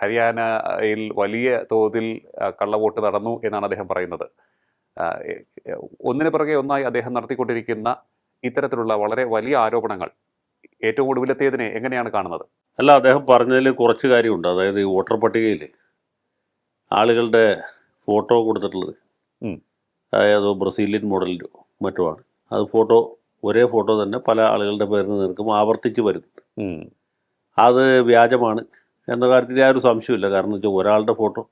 ഹരിയാനയിൽ വലിയ തോതിൽ കള്ളവോട്ട് നടന്നു എന്നാണ് അദ്ദേഹം പറയുന്നത്. ഒന്നിനു പിറകെ ഒന്നായി അദ്ദേഹം നടത്തിക്കൊണ്ടിരിക്കുന്ന ഇത്തരത്തിലുള്ള വളരെ വലിയ ആരോപണങ്ങൾ ഏറ്റവും ഒടുവിലെത്തിയതിനെ എങ്ങനെയാണ് കാണുന്നത്? അല്ല അദ്ദേഹം പറഞ്ഞതിൽ കുറച്ച് കാര്യമുണ്ട്. അതായത് ഈ വോട്ടർ പട്ടികയിൽ ആളുകളുടെ ഫോട്ടോ കൊടുത്തിട്ടുള്ളത്. അതായത് ബ്രസീലിയൻ മോഡലിലോ ആണ്. അത് ഫോട്ടോ ഒരേ ഫോട്ടോ തന്നെ പല ആളുകളുടെ പേരിന് നിൽക്കും ആവർത്തിച്ച് വരുന്നു. അത് വ്യാജമാണ്. എന്ന കാര്യത്തിൽ യാതൊരു സംശയമില്ല കാരണം വെച്ചാൽ ഒരാളുടെ ഫോട്ടോ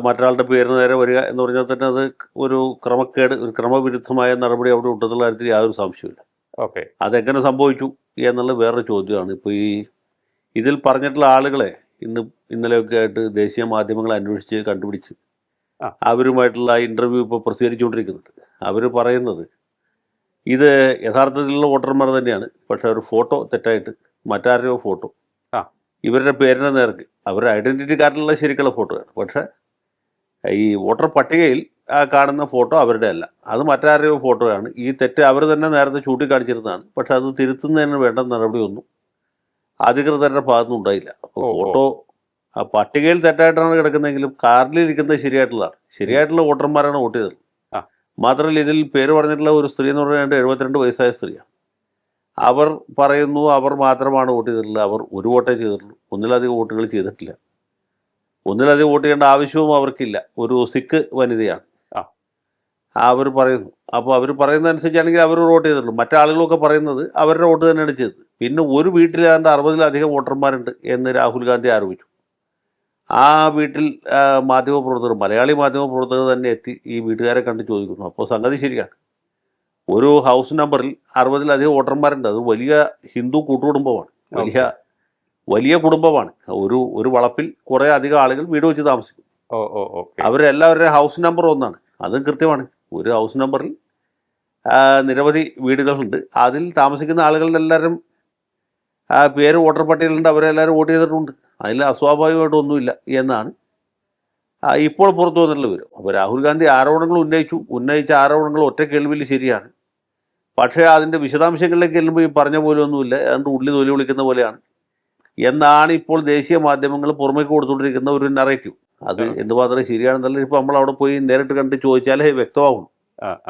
മറ്റൊരാളുടെ പേരിന് നേരെ വരിക എന്ന് പറഞ്ഞാൽ തന്നെ അത് ഒരു ക്രമക്കേട് ഒരു ക്രമവിരുദ്ധമായ നടപടി അവിടെ ഉണ്ടെന്നുള്ള കാര്യത്തിൽ യാതൊരു സംശയമില്ല ഓക്കെ. അതെങ്ങനെ സംഭവിച്ചു എന്നുള്ള വേറൊരു ചോദ്യമാണ്. ഇപ്പോൾ ഈ ഇതിൽ പറഞ്ഞിട്ടുള്ള ആളുകളെ ഇന്ന് ഇന്നലെയൊക്കെ ആയിട്ട് ദേശീയ മാധ്യമങ്ങൾ അന്വേഷിച്ച് കണ്ടുപിടിച്ച് ആ. അവരുമായിട്ടുള്ള ഇന്റർവ്യൂ ഇപ്പോൾ പ്രസിദ്ധീകരിച്ചുകൊണ്ടിരിക്കുന്നുണ്ട്. അവർ പറയുന്നത് ഇത് യഥാർത്ഥത്തിലുള്ള വോട്ടർമാർ തന്നെയാണ്. പക്ഷേ ഒരു ഫോട്ടോ തെറ്റായിട്ട് മറ്റാരുടെയോ ഫോട്ടോ. ഇവരുടെ പേരിന് നേർക്ക് അവരുടെ ഐഡന്റിറ്റി കാർഡിലുള്ള ശരിക്കുള്ള ഫോട്ടോയാണ് പക്ഷേ ഈ വോട്ടർ പട്ടികയിൽ ആ കാണുന്ന ഫോട്ടോ അവരുടെ അല്ല. അത് മറ്റാരുടെയോ ഫോട്ടോയാണ് ഈ തെറ്റ് അവർ തന്നെ നേരത്തെ ചൂണ്ടിക്കാണിച്ചിരുന്നതാണ്. പക്ഷെ അത് തിരുത്തുന്നതിന് വേണ്ട നടപടിയൊന്നും അധികൃതരുടെ ഭാഗത്തുനിന്ന് ഉണ്ടായില്ല. അപ്പോൾ. ഫോട്ടോ ആ പട്ടികയിൽ തെറ്റായിട്ടാണ് കിടക്കുന്നതെങ്കിലും കാറിലിരിക്കുന്നത് ശരിയായിട്ടുള്ളതാണ്. ശരിയായിട്ടുള്ള വോട്ടർമാരാണ് വോട്ട് ചെയ്തത്. മാത്രമല്ല ഇതിൽ പേര് പറഞ്ഞിട്ടുള്ള ഒരു സ്ത്രീ എന്ന് പറഞ്ഞാൽ എഴുപത്തിരണ്ട് വയസ്സായ സ്ത്രീയാണ്. അവർ പറയുന്നു അവർ മാത്രമാണ് വോട്ട് ചെയ്തിട്ടുള്ളത്. അവർ ഒരു വോട്ടേ ചെയ്തിട്ടുള്ളൂ. ഒന്നിലധികം വോട്ടുകൾ ചെയ്തിട്ടില്ല. ഒന്നിലധികം വോട്ട് ചെയ്യേണ്ട ആവശ്യവും അവർക്കില്ല. ഒരു സിഖ് വനിതയാണ്. ആ. അവർ പറയുന്നു. അപ്പോൾ അവർ പറയുന്നതനുസരിച്ചാണെങ്കിൽ അവർ വോട്ട് ചെയ്തിട്ടുള്ളൂ. മറ്റാളുകളൊക്കെ പറയുന്നത് അവരുടെ വോട്ട് തന്നെയാണ് ചെയ്തത്. പിന്നെ ഒരു വീട്ടിൽ ഏതാണ്ട് അറുപതിലധികം വോട്ടർമാരുണ്ട് എന്ന് രാഹുൽ ഗാന്ധി ആരോപിച്ചു. ആ വീട്ടിൽ മാധ്യമപ്രവർത്തകർ മലയാളി മാധ്യമപ്രവർത്തകർ തന്നെ എത്തി ഈ വീട്ടുകാരെ കണ്ട് ചോദിക്കുന്നു. അപ്പോൾ സംഗതി ശരിയാണ്. ഒരു ഹൗസ് നമ്പറിൽ അറുപതിലധികം വോട്ടർമാരുണ്ട്. അത് വലിയ ഹിന്ദു കൂട്ടുകുടുംബമാണ്. വലിയ വലിയ കുടുംബമാണ്. ഒരു ഒരു വളപ്പിൽ കുറേ അധികം ആളുകൾ വീട് വെച്ച് താമസിക്കും. അവരെല്ലാവരുടെ ഹൗസ് നമ്പർ ഒന്നാണ്. അതും കൃത്യമാണ്. ഒരു ഹൗസ് നമ്പറിൽ നിരവധി വീടുകളുണ്ട്. അതിൽ താമസിക്കുന്ന ആളുകളുടെ എല്ലാവരും പേര് വോട്ടർ പട്ടികയിലുണ്ട്. അവരെല്ലാവരും വോട്ട് ചെയ്തിട്ടുണ്ട്. അതിൽ അസ്വാഭാവികമായിട്ടൊന്നുമില്ല എന്നാണ് ഇപ്പോൾ പുറത്തു വന്നിട്ടുള്ള വിവരം. അപ്പോൾ രാഹുൽ ഗാന്ധി ആരോപണങ്ങൾ ഉന്നയിച്ചു. ഉന്നയിച്ച ആരോപണങ്ങൾ ഒറ്റ കേൾവിയിൽ ശരിയാണ്. പക്ഷേ അതിന്റെ വിശദാംശങ്ങളിലേക്ക് ചെല്ലുമ്പോൾ ഈ പറഞ്ഞ പോലെ ഒന്നുമില്ല അതുകൊണ്ട് ഉള്ളി തൊലി വിളിക്കുന്ന പോലെയാണ്. എന്നാണ് ഇപ്പോൾ ദേശീയ മാധ്യമങ്ങൾ പുറമേക്ക് കൊടുത്തുകൊണ്ടിരിക്കുന്ന ഒരു നറേറ്റീവ് അത്. എന്തുമാത്രം ശരിയാണെന്നല്ല ഇപ്പോൾ നമ്മൾ അവിടെ പോയി നേരിട്ട് കണ്ട് ചോദിച്ചാലേ വ്യക്തമാകും ആ ആ.